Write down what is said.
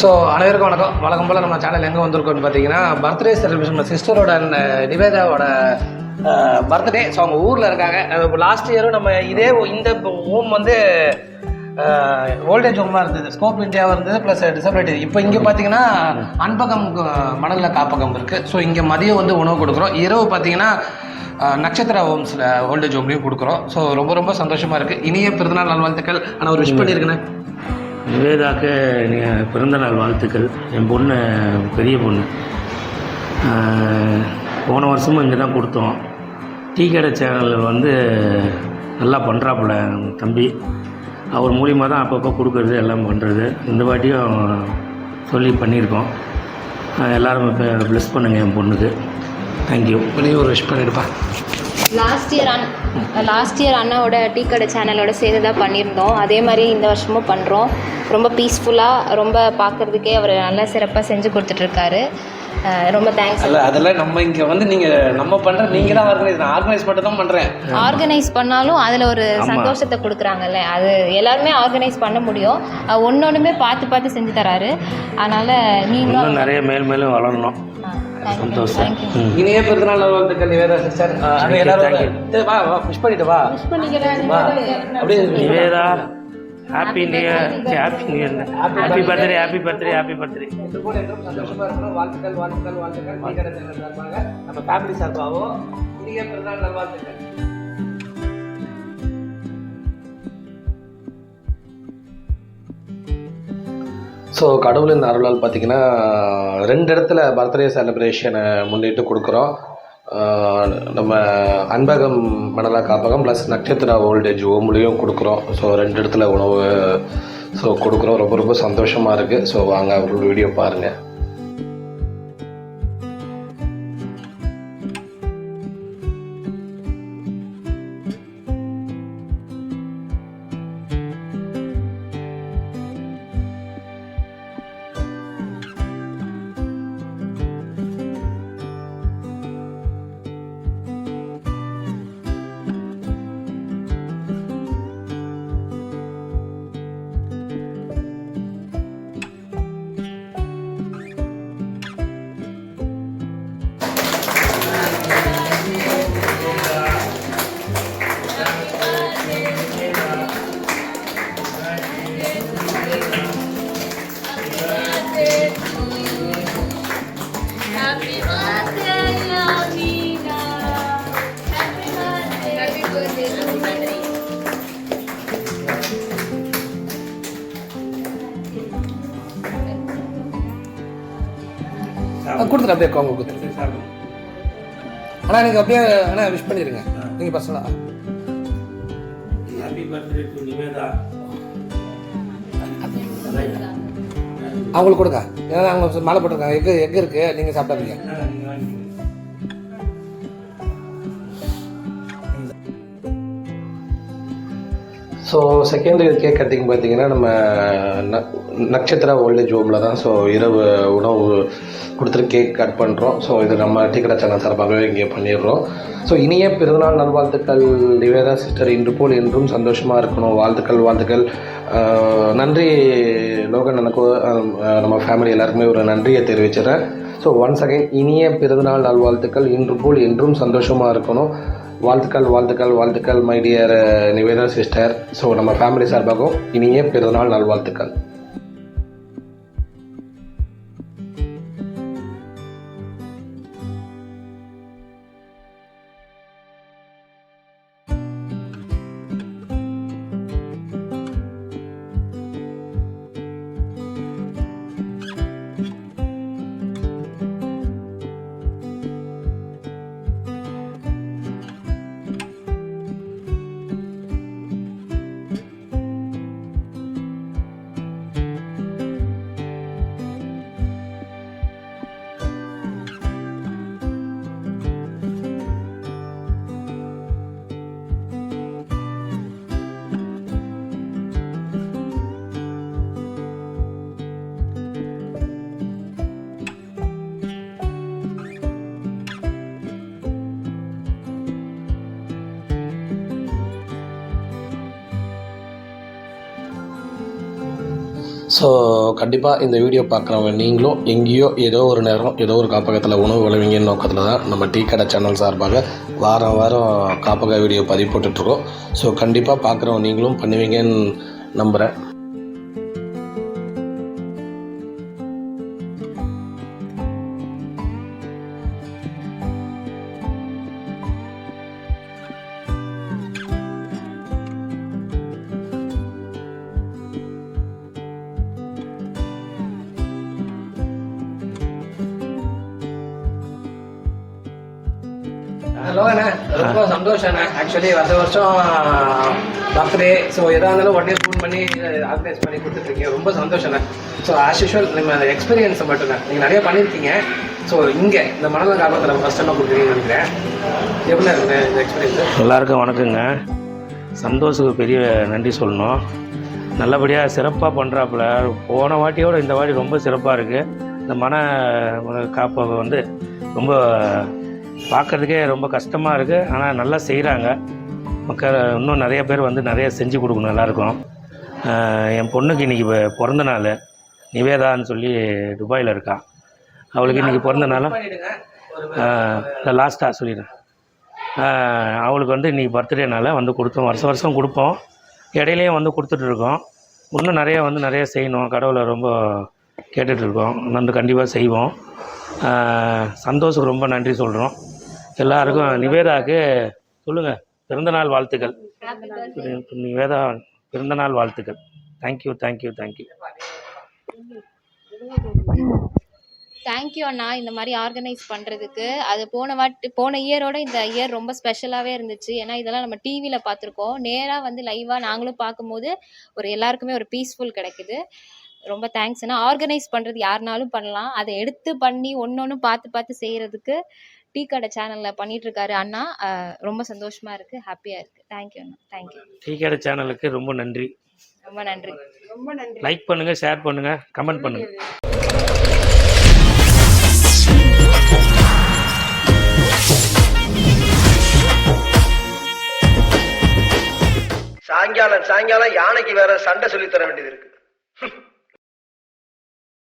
So அனைவருக்கும் வணக்கம். வழக்கம் போல் நம்ம சேனல் எங்கே வந்திருக்கோம்னு பார்த்தீங்கன்னா பர்த்டே செலிப்ரேஷன் நம்ம சிஸ்டரோட நிவேதாவோட பர்த்டே ஸோ அவங்க ஊரில் இருக்காங்க. லாஸ்ட் இயரும் நம்ம இதே இந்த ஹோம் வந்து ஓல்டேஜ் ஹோமாக இருந்தது. ஸ்கோப் இந்தியாவாக இருந்தது ப்ளஸ் டிசபிலிட்டி இப்போ இங்கே பார்த்தீங்கன்னா அன்பகம் மணலில் காப்பகம் இருக்குது ஸோ இங்கே மதியம் வந்து உணவு கொடுக்குறோம். இரவு பார்த்தீங்கன்னா நட்சத்திர ஹோம்ஸில் ஓல்டேஜ் ஹோம்லையும் கொடுக்குறோம். ஸோ ரொம்ப ரொம்ப சந்தோஷமாக இருக்குது இனிய பிறந்தநாள் நல்வாழ்த்துக்கள். ஆனால் ஒரு விஷ் பண்ணியிருக்கேன் நிவேதாக்கு நீங்கள் பிறந்தநாள் வாழ்த்துக்கள். என் பொண்ணு பெரிய பொண்ணு. போன வருஷமும் இங்கே தான் கொடுத்தோம். டீ கடை சேனலில் வந்து நல்லா பண்ணுறாப்புல தம்பி. அவர் மூலியமாக தான் அப்பப்போ கொடுக்குறது எல்லாம் பண்ணுறது இந்த வாட்டியும் சொல்லி பண்ணியிருக்கோம். எல்லோரும் எல்லாரும் ப்ளஸ் பண்ணுங்கள் என் பொண்ணுக்கு. தேங்க்யூ நீ ஒரு wish பண்ணிவிடுப்பா last year and last year அண்ணாவோட டீ கடை சேனலோட சேர்ந்து தான் பண்ணியிருந்தோம். அதே மாதிரி இந்த வருஷமும் பண்ணுறோம் ரொம்ப பீஸ்ஃபுல்லாக ரொம்ப பார்க்குறதுக்கே அவர் நல்லா சிறப்பாக செஞ்சு கொடுத்துட்ருக்காரு. ரொம்ப தேங்க்ஸ் அல்ல அதெல்லாம் நம்ம இங்கே வந்து நீங்கள் நம்ம பண்ணுற நீங்கள் தான் ஆர்கனைஸ் நான் ஆர்கனைஸ் மட்டும் தான் பண்ணுறேன் ஆர்கனைஸ் பண்ணாலும் அதில் ஒரு. சந்தோஷத்தை கொடுக்குறாங்கல்ல அது எல்லாருமே ஆர்கனைஸ் பண்ண முடியும். ஒன்று ஒன்றுமே பார்த்து பார்த்து செஞ்சு தராரு. அதனால் நீங்களும் நிறைய மேல் மேலும் வளரணும். சந்தோஷம். ம். இனிய பிறந்தநாள் வாழ்த்துக்கள் நிவேதா சிஸ்டர். you, எல்லாரும். சரி, வா வா விஷ் பண்ணிட்டு வா. வா. அப்படியே Nivedha happy new year happy new year happy birthday happy birthday happy birthday இது போல என்றும் சந்தோஷமா இருக்கணும். வாழ்த்துக்கள் வாழ்த்துக்கள் வாழ்த்துக்கள். நம்ம ஃபேமிலி சார்பாகவும் இனிய பிறந்தநாள் நல்வாழ்த்துக்கள். ஸோ கடவுளின் அருளால் பார்த்தீங்கன்னா ரெண்டு இடத்துல பர்த்டே செலிப்ரேஷனை முன்னிட்டு கொடுக்குறோம். நம்ம அன்பகம் மணலா காப்பகம் ப்ளஸ் நட்சத்திரா ஓல்டேஜ் ஓமுலையும் கொடுக்குறோம். ஸோ ரெண்டு இடத்துல உணவு ஸோ கொடுக்குறோம். ரொம்ப ரொம்ப சந்தோஷமாக இருக்குது ஸோ வாங்க அவரோட வீடியோ பாருங்கள் Happy birthday, Yamina. Happy birthday. Happy birthday, Yamina. கொடுத்துட்டு அப்படியே அவங்க கொடுத்துரு ஆனால் நீங்கள் அப்படியே ஆனால் விஷ் பண்ணிடுங்க நீங்கள் பர்சனலாக ஹாப்பி பர்த்டே டு நிவேதா அவங்களுக்கு கொடுங்க. ஏன்னா அவங்க மாலை போட்டிருக்காங்க. எக்கு எக்கு இருக்குது நீங்கள் சாப்பிடாதீங்க. ஸோ செகண்ட் கேக் கட்டிங் பார்த்தீங்கன்னா நம்ம ந- நட்சத்திரா ஓல்டேஜ் ஹோமில் தான் ஸோ இரவு உணவு கொடுத்துட்டு கேக் கட் பண்ணுறோம் ஸோ இது நம்ம டிக்கெட் சேனல் சார்பாகவே இங்கே பண்ணிடுறோம். ஸோ இனிய பிறந்தநாள் நல்வாழ்த்துக்கள். நிவேதா சிஸ்டர் இன்று போல் என்றும் சந்தோஷமாக இருக்கணும். வாழ்த்துக்கள் வாழ்த்துக்கள். நன்றி லோகன் எனக்கு நம்ம ஃபேமிலி எல்லாருக்குமே ஒரு நன்றியை தெரிவிச்சிடறேன் ஸோ ஒன்ஸ் அகைன் இனிய பிறந்தநாள் நல்வாழ்த்துக்கள். இன்று போல் என்றும் சந்தோஷமாக இருக்கணும். வாழ்த்துக்கள் வாழ்த்துக்கள் வாழ்த்துக்கள் my dear Nivedha sister so நம்ம ஃபேமிலி சார்பாகவும் இனிய பிறந்தநாள் நல்வாழ்த்துக்கள். ஸோ கண்டிப்பாக இந்த வீடியோ பார்க்குறவங்க நீங்களும் எங்கேயோ ஏதோ ஒரு நேரம் ஏதோ ஒரு காப்பகத்தில் உணவு விளைவிங்கன்னு நோக்கத்தில் தான் நம்ம டீ கடை சேனல் சார்பாக வாரம் வாரம் காப்பக வீடியோ பதிவு போட்டுட்ருக்கோம் ஸோ கண்டிப்பாக பார்க்குறவங்க நீங்களும் பண்ணுவீங்கன்னு நம்புகிறேன் ஹலோ ரொம்ப சந்தோஷம் ஆக்சுவலி வருஷ வருஷம் பர்த்டே ஸோ எதாக இருந்தாலும் உடனே ஃபோன் பண்ணி ஆர்கனைஸ் பண்ணி கொடுத்துட்ருக்கீங்க ரொம்ப சந்தோஷம் ஸோ ஆஸ் யூஷுவல் நம்ம எக்ஸ்பீரியன்ஸை மட்டும்தான் நீங்கள் நிறைய பண்ணியிருக்கீங்க ஸோ இங்கே இந்த மணல காப்பத்தில் ஃபஸ்ட் டைம் கொடுக்குறீங்கன்னு நினைக்கிறேன் எப்படி இருக்குது இந்த எக்ஸ்பீரியன்ஸ் எல்லாருக்கும் வணக்கங்க. சந்தோஷுக்கு பெரிய நன்றி சொல்லணும். நல்லபடியாக சிறப்பாக பண்ணுறாப்புல போன வாட்டியோட இந்த வாட்டி ரொம்ப சிறப்பாக இருக்குது இந்த மன மன காப்பகம் வந்து ரொம்ப பார்க்கறதுக்கே ரொம்ப கஷ்டமாக இருக்குது ஆனால் நல்லா செய்கிறாங்க மக்கள் இன்னும் நிறைய பேர் வந்து நிறைய செஞ்சு கொடுக்கணும் எல்லாருக்கும். என் பொண்ணுக்கு இன்றைக்கி பிறந்த நாள். நிவேதான்னு சொல்லி துபாயில் இருக்கா. அவளுக்கு இன்றைக்கி பிறந்த நாள்? இல்லை லாஸ்ட்டாக சொல்லிடுறேன் அவளுக்கு வந்து இன்றைக்கி பர்த்டேனால வந்து கொடுத்தோம். வருஷம் வருஷம் கொடுப்போம். இடையிலையும் வந்து கொடுத்துட்ருக்கோம் இன்னும் நிறைய வந்து நிறைய செய்யணும். கடவுளை ரொம்ப கேட்டுட்ருக்கோம் வந்து கண்டிப்பாக செய்வோம். ஆஹ் சந்தோஷுக்கு ரொம்ப நன்றி சொல்கிறோம் எல்லாருக்கும் நிவேதாவுக்கு சொல்லுங்கள் பிறந்தநாள் வாழ்த்துக்கள். நிவேதா பிறந்தநாள் வாழ்த்துக்கள். Thank you thank you thank you thank you அண்ணா இந்த மாதிரி ஆர்கனைஸ் பண்ணுறதுக்கு அது போன வாட்டி போன இயரோட இந்த இயர் ரொம்ப ஸ்பெஷலாகவே இருந்துச்சு. ஏன்னா இதெல்லாம் நம்ம டிவியில் பார்த்துருக்கோம். நேராக வந்து லைவாக நாங்களும் பார்க்கும்போது ஒரு எல்லாருக்குமே ஒரு பீஸ்ஃபுல் கிடைக்குது. ரொம்ப தேங்க்ஸ் அண்ணா. ஆர்கனைஸ் பண்ணுறது யாருனாலும் பண்ணலாம். அதை எடுத்து பண்ணி ஒன்று ஒன்று பார்த்து பார்த்து செய்கிறதுக்கு டீ கடை சேனலில் பண்ணிகிட்ருக்காரு அண்ணா. ரொம்ப சந்தோஷமாக இருக்குது ஹாப்பியாக இருக்குது தேங்க்யூ அண்ணா. தேங்க்யூ டீ கடை சேனலுக்கு ரொம்ப நன்றி. ரொம்ப நன்றி. லைக் பண்ணுங்கள் ஷேர் பண்ணுங்கள் கமெண்ட் பண்ணுங்கள் சாயங்காலம் சாயங்காலம் யானைக்கு வேற சண்டை சொல்லி தர வேண்டியது இருக்கு.